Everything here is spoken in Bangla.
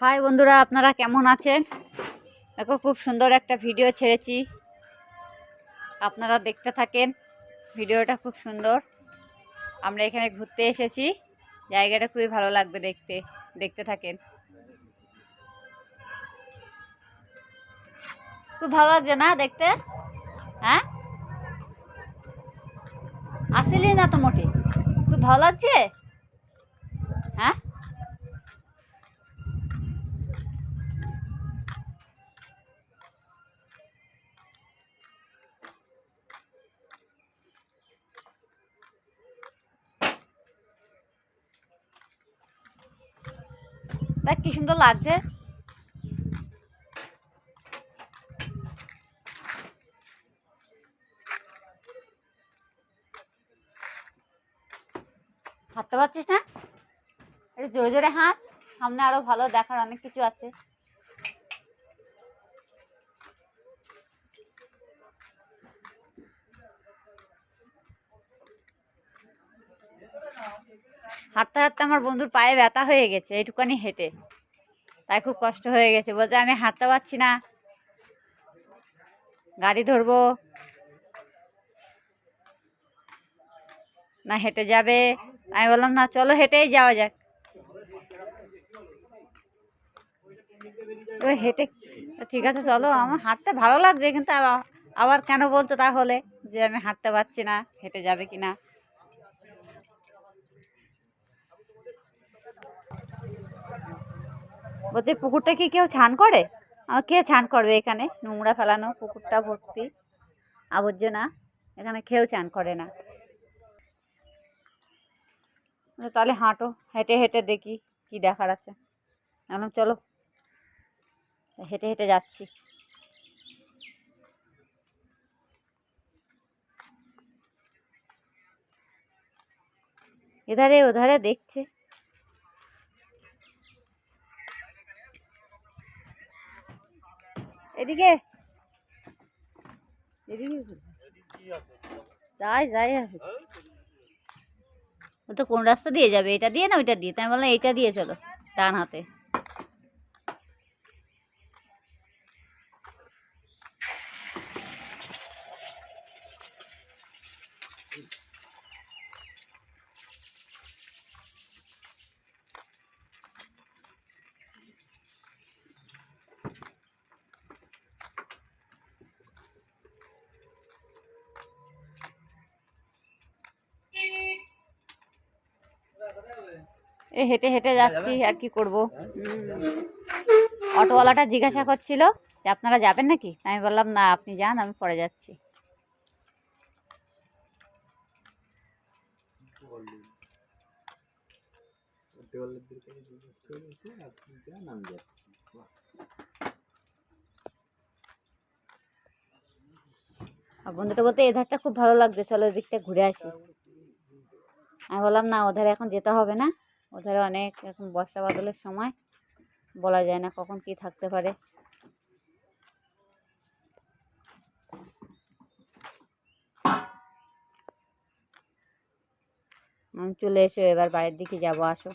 হাই বন্ধুরা, আপনারা কেমন আছেন? দেখো, খুব সুন্দর একটা ভিডিও ছেড়েছি। আপনারা দেখতে থাকেন, ভিডিওটা খুব সুন্দর। আমরা এখানে ঘুরতে এসেছি। জায়গাটা খুবই ভালো লাগবে দেখতে দেখতে থাকেন। খুব ভালো লাগছে না দেখতে? হ্যাঁ? আসেলি না তো মোটে? খুব ভালো লাগছে? কি সুন্দর লাগছে। হাঁটতে পারছিস না? জোরে জোরে হাঁট, সামনে আরও ভালো দেখার অনেক কিছু আছে। হাঁটতে হাঁটতে আমার বন্ধুর পায়ে ব্যথা হয়ে গেছে এইটুকানি হেঁটে। তাই খুব কষ্ট হয়ে গেছে, বলছে আমি হাঁটতে পারছি না। গাড়ি ধরবো। না, হেঁটে যাবে। আমি বললাম, না, চলো হেঁটেই যাওয়া যাক। এবার হেঁটে ঠিক আছে, চলো। আমার হাঁটতে ভালো লাগছে, কিন্তু আবার কেন বলছো তাহলে যে আমি হাঁটতে পারছি না, হেঁটে যাবে কি না বলছে, পুকুরটা কি কেউ ছান করে? কে ছান করবে এখানে? নোংরা ফেলানো পুকুরটা ভর্তি, আবর্জনা, এখানে কেউ চান করে না। তাহলে হাঁটো, হেঁটে হেঁটে দেখি কি দেখার আছে। এখন চলো, হেঁটে হেঁটে যাচ্ছি। এধারে, ওধারে দেখছে। এদিকে। যাই যাই ও তো কোন রাস্তা দিয়ে যাবে? এটা দিয়ে না ওইটা দিয়ে? তাই বললাম এইটা দিয়ে চলো, ডান হাতে। এ হেঁটে হেঁটে যাচ্ছি আর কি করব? অটোওয়ালাটা জিজ্ঞাসা করছিল যে আপনারা যাবেন নাকি? আমি বললাম না আপনি যান আমি পরে যাচ্ছি। বন্ধুটা বলতে এই ধারটা খুব ভালো লাগছে চলো ওই দিকটা ঘুরে আসি। আমি বললাম না ওধারে এখন যেতে হবে না। ওধারে অনেক এখন বর্ষা বাদলের সময় বলা যায় না কখন কি থাকতে পারে। চলে এসো, এবার বাইরের দিকে যাব, আসো।